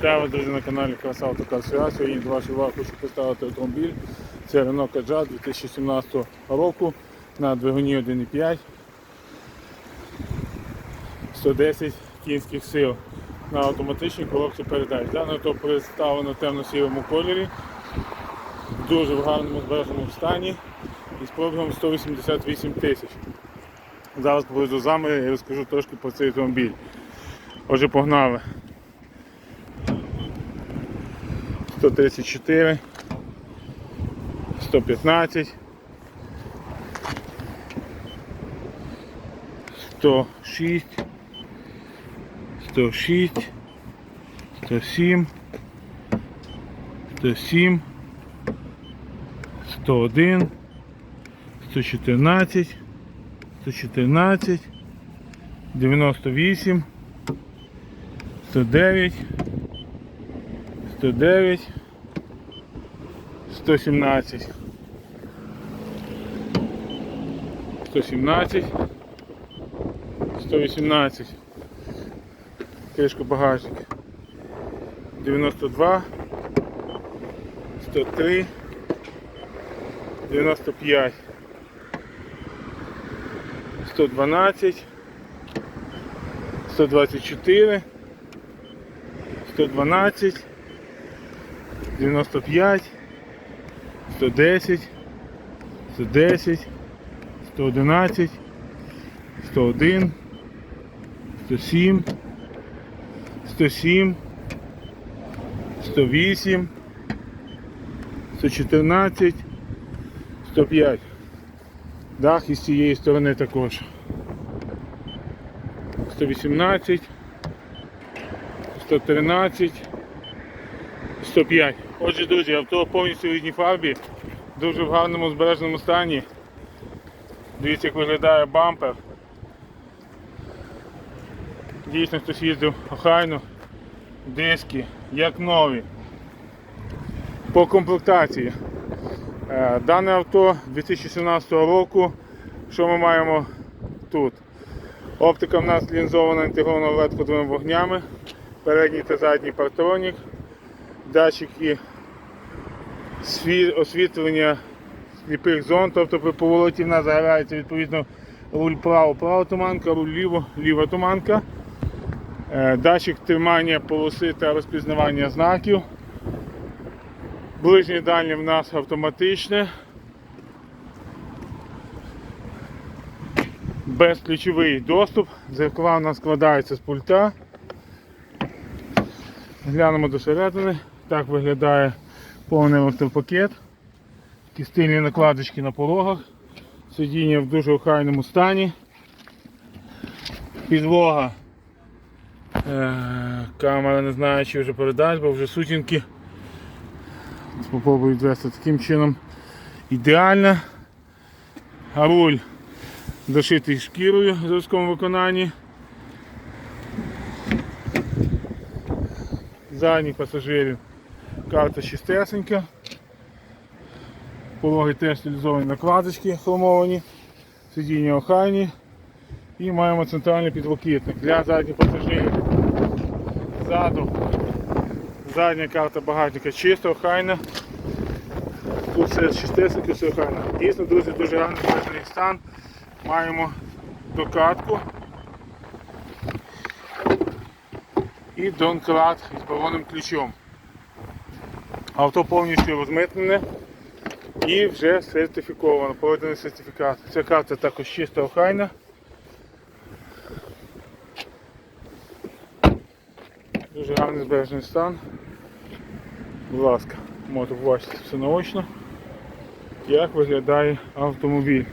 Вітаю вас, друзі, на каналі Краса Автокар Сьогодні до вашої уваги хочу представити автомобіль. Це Renault Kadjar 2017 року на двигуні 1.5 110 кінських сил на автоматичній коробці передач. Дане авто представлено темно-сірому кольорі, в дуже в гарному збереженому стані і з пробігом 188 тисяч. Зараз поведу заміри і розкажу трошки про цей автомобіль. Отже, погнали. 134, 115, 106, 106, 107, 107, 101, 114, 114, 98, 109, 109, 117, 117, 118, кришка багажника, 92, 103, 95, 112, 124, 112, 95, 110, 110, 111, 101, 107, 107, 108, 114, 105. Дах із цієї сторони також. 118, 113, 105. Отже, друзі, авто повністю в рідній фарбі, дуже в гарному збереженому стані. Дивіться, як виглядає бампер. Дійсно хтось їздив охайно. Диски, як нові. По комплектації. Е, Дане авто 2017 року. Що ми маємо тут? Оптика в нас лінзована інтегрована led ходовими вогнями, передній та задній партронік, датчики освітлення сліпих зон, тобто при повороті в нас загорається відповідно руль право, права туманка, руль ліво, ліва туманка, Е, датчик тримання полоси та розпізнавання знаків. Ближнє дальнє в нас автоматичне. Безключовий доступ. Зеркала у нас складаються з пульта. Глянемо до середини. Так виглядає повний автопакет. Такі накладочки на порогах. Сидіння в дуже охайному стані. Підлога. Е, камера не знаю, чи вже передасть, бо вже сутінки. Спробую відвести таким чином. Ідеально. Руль дошитий шкірою в заводському виконанні. Задніх пасажирів карта чистесенька. Пологи теж стилізовані накладочки хромовані, сидіння охайні. І маємо центральний підлокітник для задніх пасажирів. Ззаду задня карта багажника чиста, охайна. Тут все чистесенько, все охайно. Дійсно, друзі, дуже гарний стан. Маємо докатку і донкрат із балонним ключом. Авто повністю розмитнене і вже сертифіковано, проведений сертифікат. Ця карта також чиста охайна. Дуже гарний збережений стан. Будь ласка, можете побачити все наочно, як виглядає автомобіль.